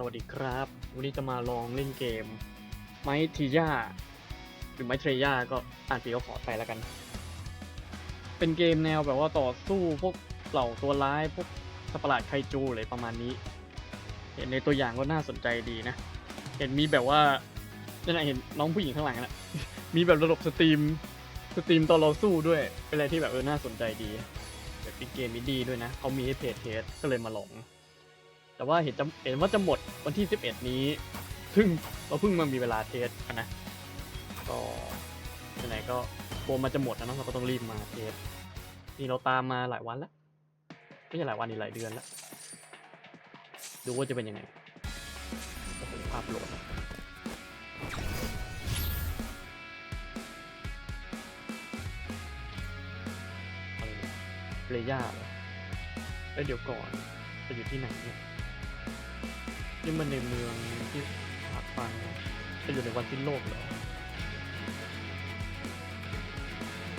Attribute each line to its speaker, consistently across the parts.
Speaker 1: สวัสดีครับ วันนี้จะมาลองเล่นเกม ไมทียาหรือไมเทรยาก็อ่านสีก็ขอไปแล้วกัน เป็นเกมแนวแบบว่าต่อสู้พวกเหล่าตัวร้ายพวกสัตว์ประหลาดไคจูอะไรประมาณนี้ เห็นในตัวอย่างก็น่าสนใจดีนะ เห็นมีแบบว่านั่นนะเห็นน้องผู้หญิงข้างหลังน่ะมีแบบระบบสตรีมสตรีมตอนเราสู้ด้วย เป็นอะไรที่แบบเออน่าสนใจดีแบบเป็นเกมิดีด้วยนะเขามีให้เพจเทสก็เลยมาลอง แต่ว่าเห็นจะเห็นว่าจะหมดวันที่ 11 นี้ ซึ่งเราเพิ่งมามีเวลาเทสกันนะ ก็ไหนก็โปรมันจะหมดแล้วเนอะเราก็ต้องรีบมาเทสนี่เราตามมาหลายวันแล้วไม่ใช่หลายวันนี่หลายเดือนแล้ว ดูว่าจะเป็นยังไงโอ้โหภาพโหลดอะอะไรเนี่ยเรย่าเหรอเอ้ยเดี๋ยวก่อน จะอยู่ที่ไหนเนี่ย นี่มันในเมืองที่พักฟังจะอยู่ในวันสิ้นโลกเหรอ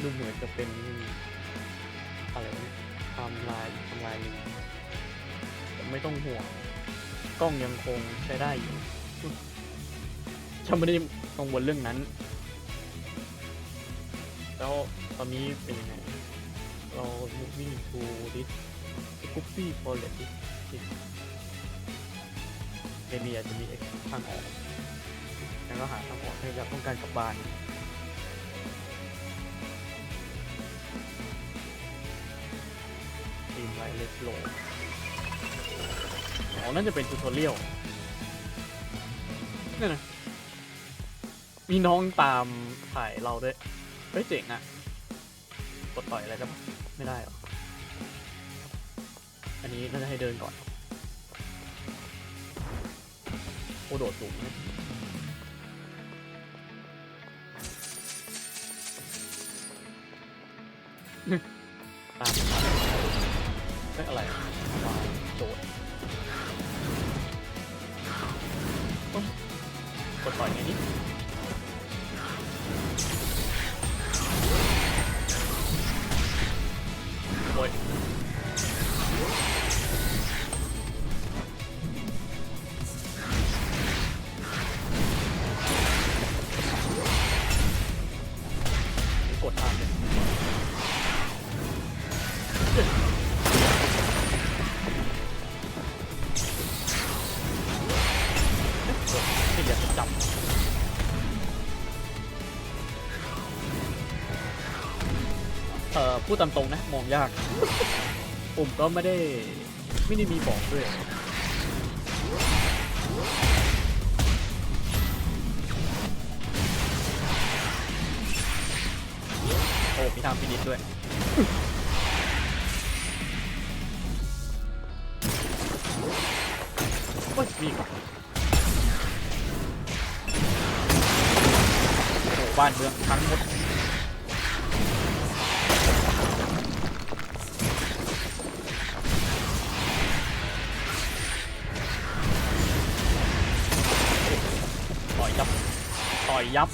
Speaker 1: ดูเหมือนจะเป็นอะไรวะเนี่ยไทำลายทำลายลิงแต่ไม่ต้องห่วง กล้องยังคงใช้ได้อยู่ฉันไม่ได้กังวลเรื่องนั้น แล้วตอนนี้เป็นยังไง เรา moving to this Scoopy Forest this this เมมีอาจจะมี X ทางออกแล้วก็หาทางออกให้เราต้องการกลับบ้านทีมไวเลสโลอ๋อน่าจะเป็นทูทอเรียลนี่นนะมีน้องตามถ่ายเราด้วย เฮ้ยเจ๋งอะกดต่อยอะไรได้ปะไม่ได้หรอ อันนี้น่าจะให้เดินก่อน โอ้โดดสูงเนี่ พูดตามตรงนะมองยาก ผมก็ไม่ได้ไม่ได้มีบอกด้วยโอ้มีทางฟินิชด้วยโอ้ยมีอีกว่ะโอ้บ้านเมืองทั้งหมด ยยับ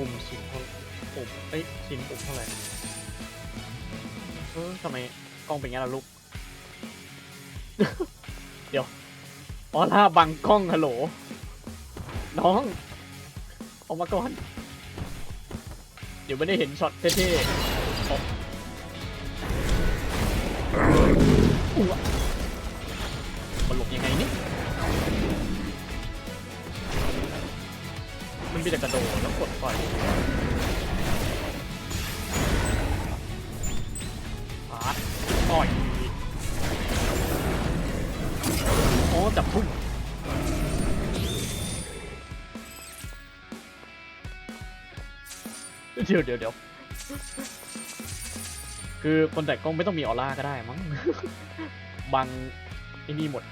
Speaker 1: ปุ่มชินเท่าปุ่มเอ้ยชินปุ่มเท่าไหร่เออทำไมกล้องเป็นงั้นล่ะลูก เดี๋ยวออร่าบังกล้องฮัลโหล น้อง ออกมาก่อน เดี๋ยวไม่ได้เห็นช็อตเท่ๆอ แต่กระโดดแล้วกดปล่อยปาดปล่อยโอ้จับทุ่มเดี๋ยวเดี๋ยวเดี๋ยวคือคนแต่กล้องไม่ต้องมีออร่าก็ได้มั้ง บังไอ้นี่หมด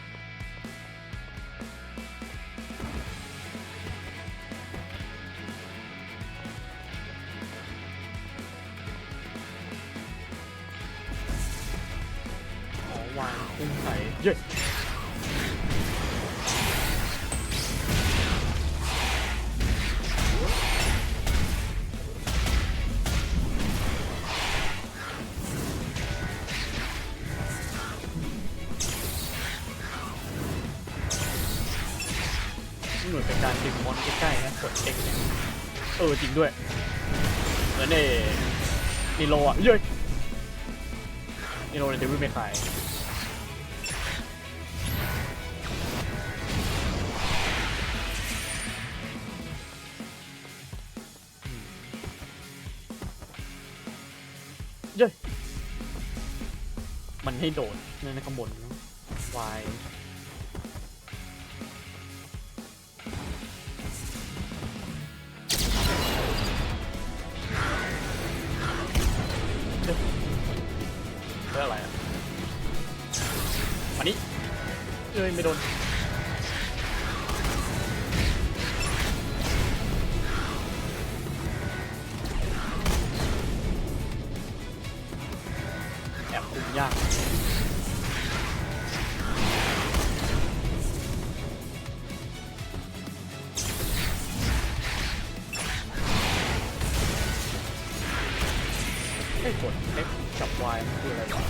Speaker 1: หมือนเป็นการดึงมอนใกล้ๆนะกดเอ็กเนี่ยเออจริงด้วย เหมือนในนิโลอะเย้ยนี่โรในเดวิลไม่ขายเย้ยมันให้โดดในในข้างบนเนอะวาย ยากให้กด X กับ Y มันคืออะไรวะ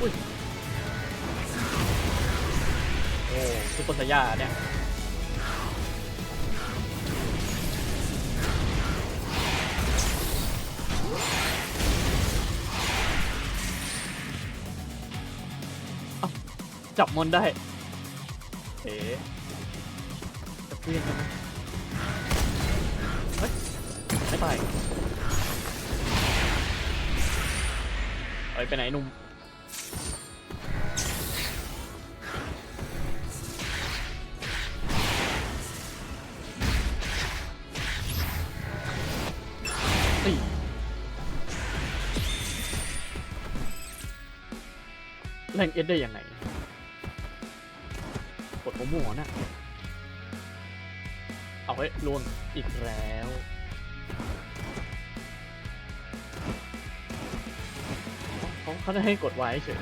Speaker 1: อุ้ย โอ้ซุปเปอร์ไซย่าเนี่ย จับมอนได้ เอ๋จะเพี้ยนกันไหมเฮ้ยไม่ตายเอ้ยไปไหนหนุ่มสี่แรงเอสได้ยังไง กดโมโม่น่ะ เอาเฮ้ยลวนอีกแล้วเขาเขาจะให้กดไว้เฉย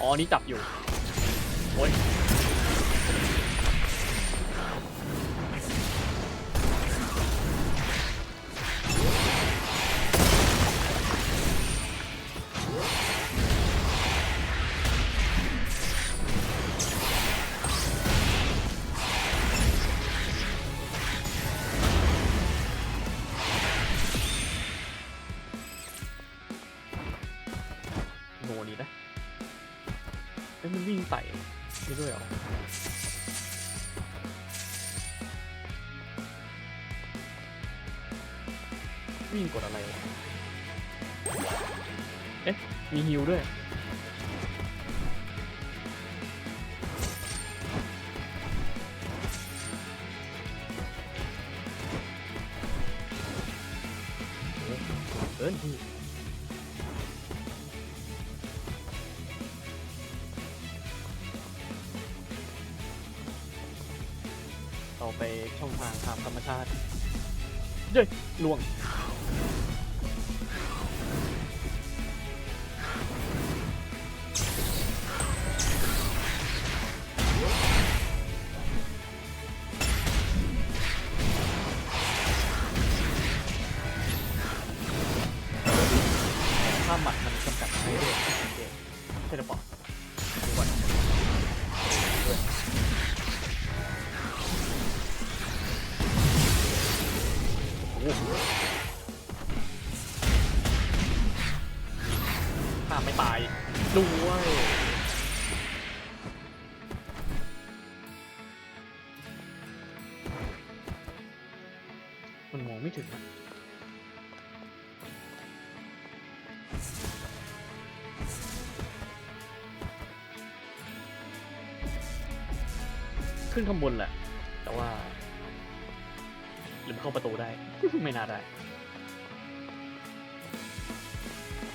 Speaker 1: อ๋อนี่จับอยู่ โอ้ย เกินพี่ต่อไปช่องทางตามธรรมชาติเย้ยล่วง ไม่ถึงอะขึ้นข้างบนแหละ แต่ว่าหรือมันเข้าประตูได้ ไม่น่าได้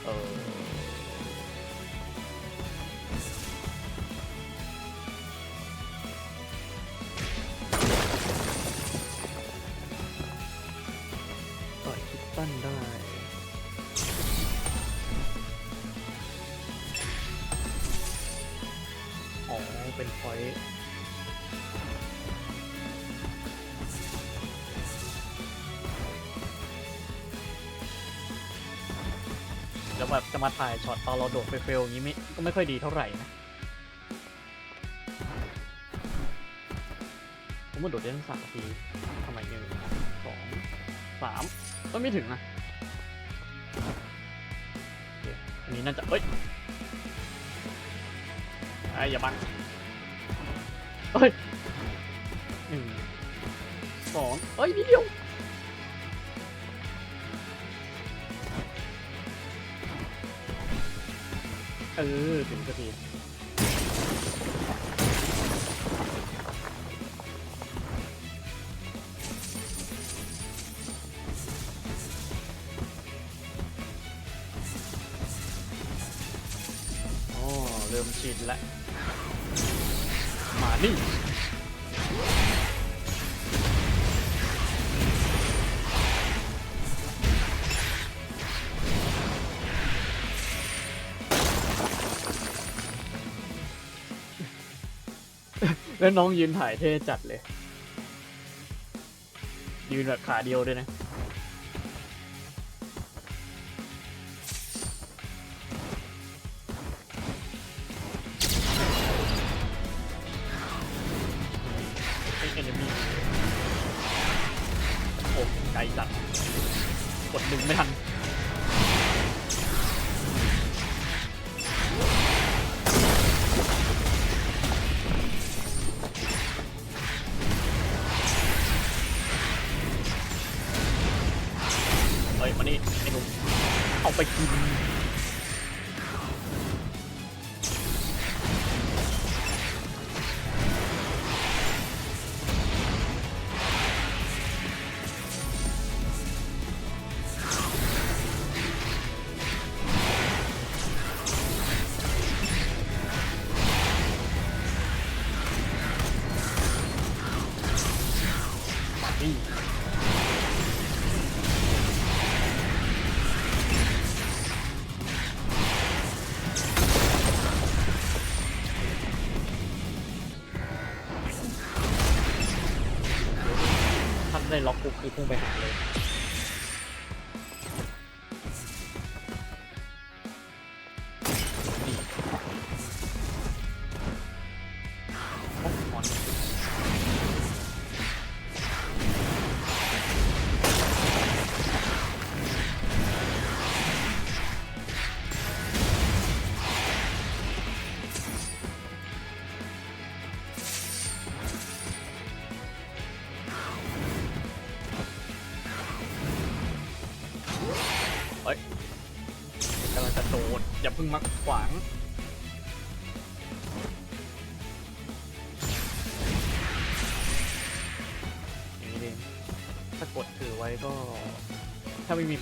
Speaker 1: เออ แล้วแบบจะมาถ่ายช็อตตอนเราโดดเฟลๆอย่างนี้ไม่ก็ไม่ค่อยดีเท่าไหร่นะผมว่าโดดได้ทั้งสามทีทำไมหนึ่งสองสามก็ไม่ถึงนะอันนี้น่าจะเอ้ยไอ้อย่าบังเอ้ยหนึ่งสองเอ้ยนิดเดียว เออถึงสักทีอ๋อเริ่มชินแล้วมานี่ แล้วน้องยืนถ่ายเท่จัดเลย ยืนแบบขาเดียวด้วยนะ ไปกิน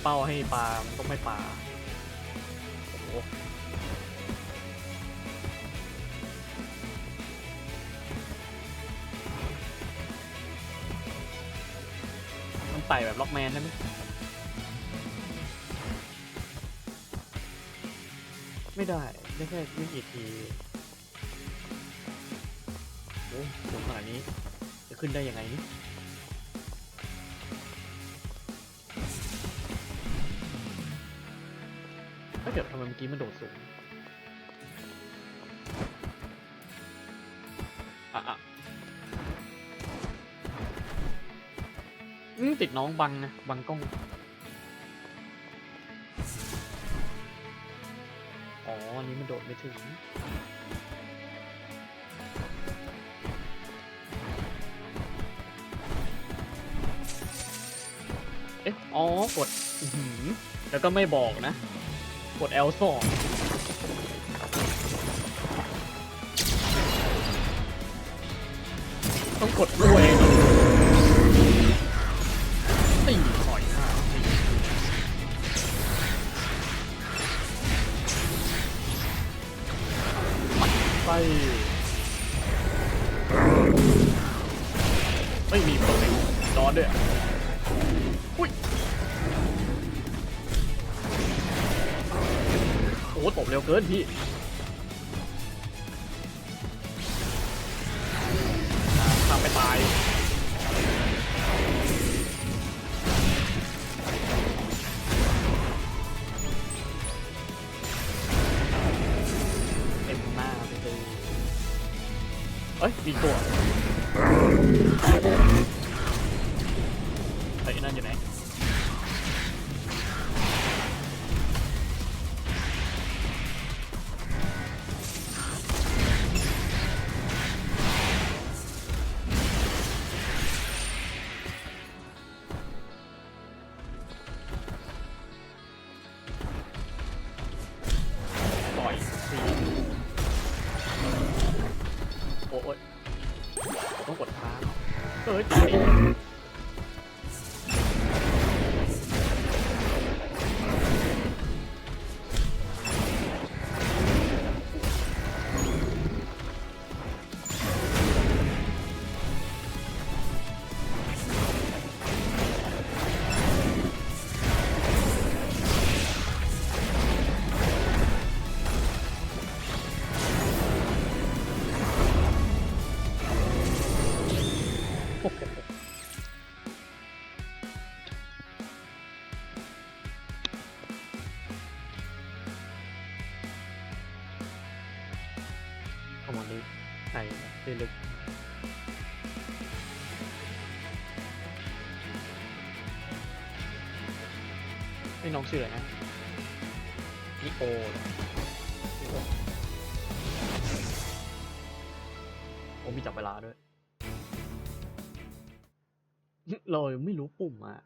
Speaker 1: เป้าให้ปลามันก็ไม่ปลาโอ้โหมันไต่แบบล็อกแมนได้ไหมไม่ได้ ได้แค่ไม่กี่ทีโอ้สูงขนาดนี้ จะขึ้นได้ยังไงนี่ เดี๋ยวทำไมเมื่อกี้มันโดดสูงอะอะอืมติดน้องบังนะบังกล้อง อ๋อ อันนี้มันโดดไม่ถึง เอ๊ะ อ๋อ กด อื้อหือแล้วก็ไม่บอกนะ กด L สองต้องกดด้วย กินพี่ เเข้ามาลึกใส่ได้ลึกไม่น้องชื่ออะไรนะนิโอนโอโอ้มีจับเวลาด้วย เรายังไม่รู้ปุ่มอะ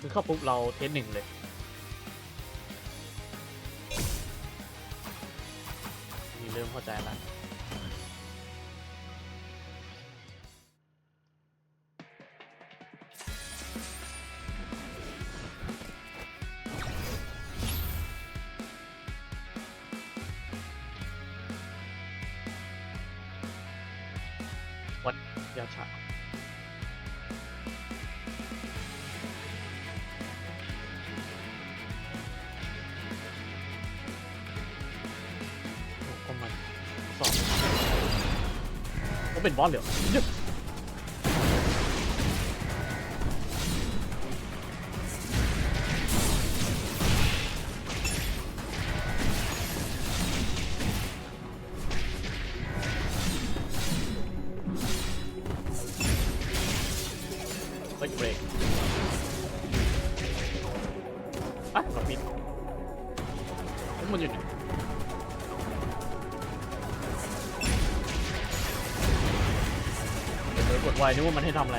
Speaker 1: คือเข้าปุ๊บเราเทสหนึ่งเลย เริ่มเข้าใจแล้ววัดยาชา ก็เป็น มันให้ทำอะไร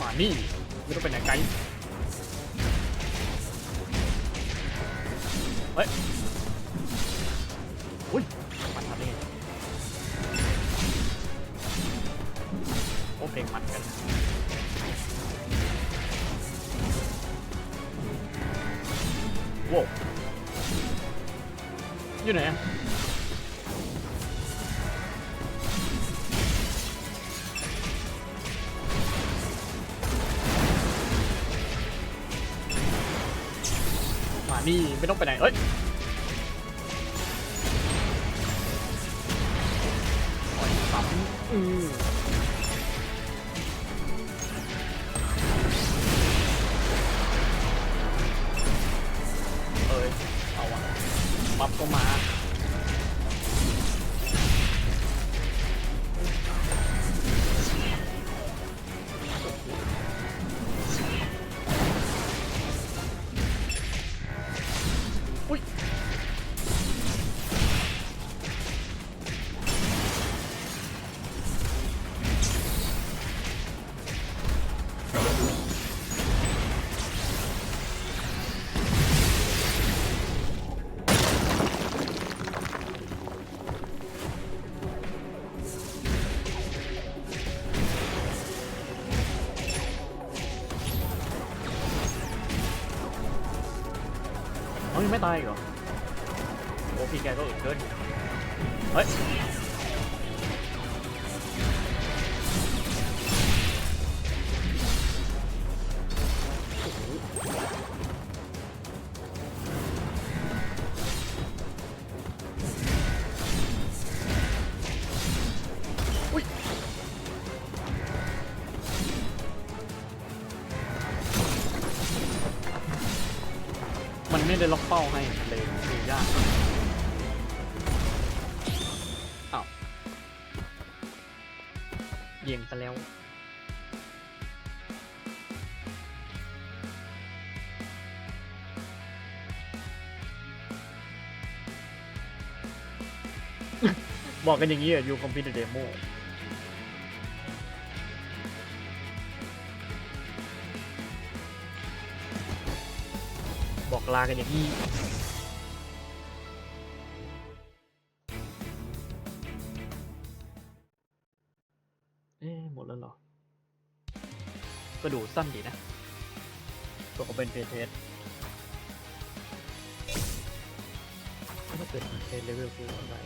Speaker 1: มนี่ไม่ต้องไปไหนไกลเฮ้ย เอ้ยเอาอะบับก็มา ไม่ได้ล็อกเป้าให้เลยดูยากอ้าวเยี่ยงซะแล้ว บอกกันอย่างนี้อะยูคอมพิวเตอร์เดโม ลากันอย่างนี้เอ๊หมดแล้วเหรอ ก็ดูสั้นดีนะตัวก็เป็นเพจเทสถ้าเกิดเพจเลเวลคืออะไร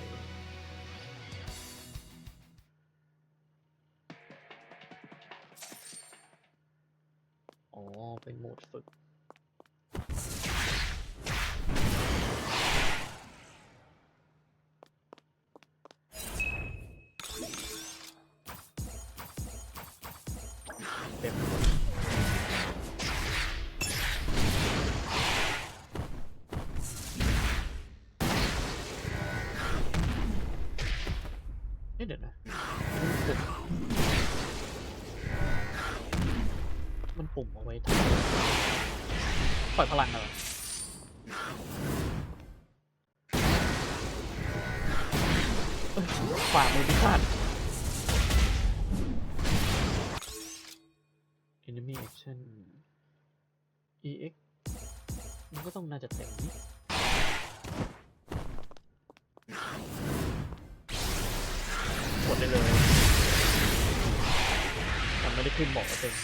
Speaker 1: อ๋อ เป็นโหมดฝึก ไว้ทำปล่อยพลังอะไรเอ้ยฝ่ามือพิฆาต enemy action ex มันก็ต้องน่าจะเต็มนี่กดได้เลยแต่ไม่ได้ขึ้นบอกว่าเต็ม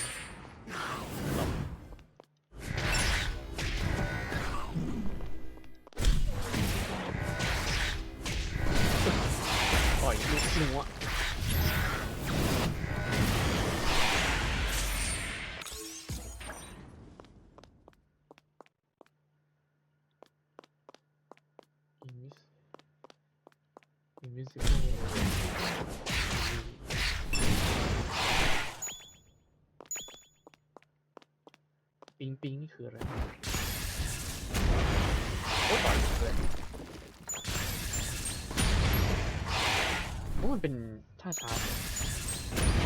Speaker 1: มิสิคปิงปิงนี่คืออะไรโอ้ต่อยเลยโอ้มันเป็นท่าชาร์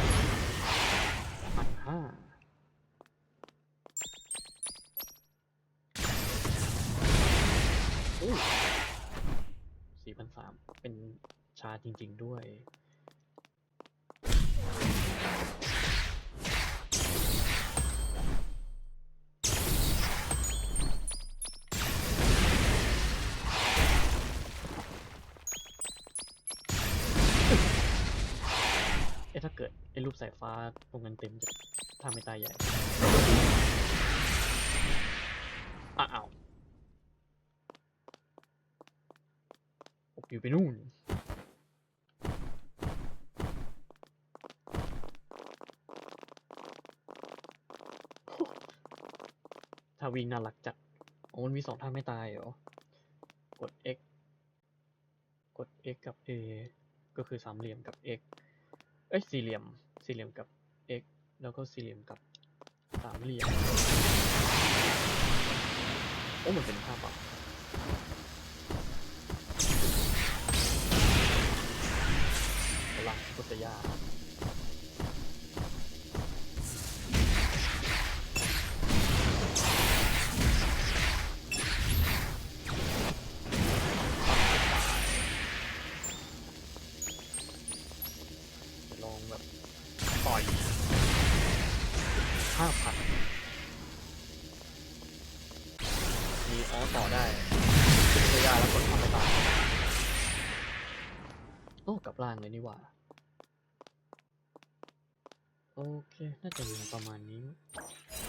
Speaker 1: เต็มจะทำไม่ตายใหญ่อะอ้าวอยู่ไปนู่นถ้าวิ่งน่ารักจัดโอ้มันมีสองท่าไม่ตายเหรอ กด X กด X กับ A ก็คือสามเหลี่ยมกับ X เอ้ยสี่เหลี่ยม สี่เหลี่ยมกับ แล้วก็สี่เหลี่ยมกับสามเหลี่ยมโอ้มันเป็นท่าเปล่าพลังพุทธยาลองแบบต่อย ห้าพันมีออต่อได้เป็นระยะแล้วกดทำไปตายโอ้กลับล่างเลยนี่หว่า โอเค น่าจะมีประมาณนี้เค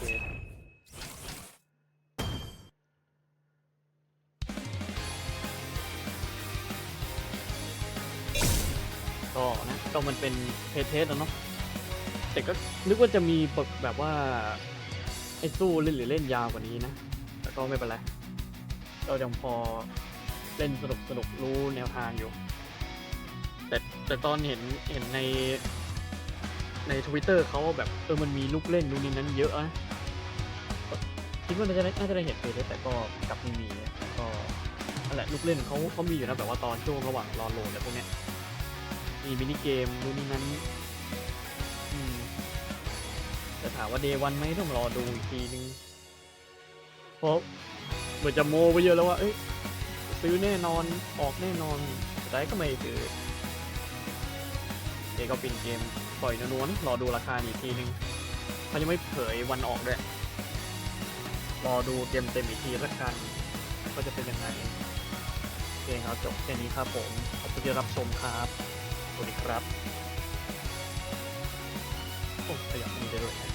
Speaker 1: ก็นะ ก็มันเป็นเพจเทสแล้วเนาะ แต่ก็นึกว่าจะมีแบบว่า ไอ้สู้เล่นหรือเล่นยาวกว่านี้นะ แต่ก็ไม่เป็นไร เรายังพอเล่นสนุกสนุกรู้แนวทางอยู่ แต่แต่ตอนเห็นเห็นในในทวิตเตอร์เขาแบบเออมันมีลูกเล่นนู่นนี่นั้นเยอะนะคิดว่าน่าจะได้น่าจะได้เห็นเพจแต่ก็กลับไม่มีก็นั่นแหละลูกเล่นเขาเขามีอยู่นะแบบว่าตอนช่วงระหว่างรอโหลดอะไรพวกเนี้ยมีมินิเกมนู่นนี่นั้นามว่าเดวันไหมต้องรอดูอีกทีนึงเพราะเหมือนจะโมไปเยอะแล้วว่าเอ้ยซื้อแน่นอนออกแน่นอนแต่ก็ไม่ซื้อเอก็เป็นเกมปล่อยนวลรอดูราคาอีกทีนึงเขายังไม่เผยวันออกด้วยรอดูเกมเต็มอีกทีละกันก็จะเป็นยังไงโอเคครับจบแค่นี้ครับผมขอบคุณที่รับชมครับสวัสดีครับโอ้ขยับ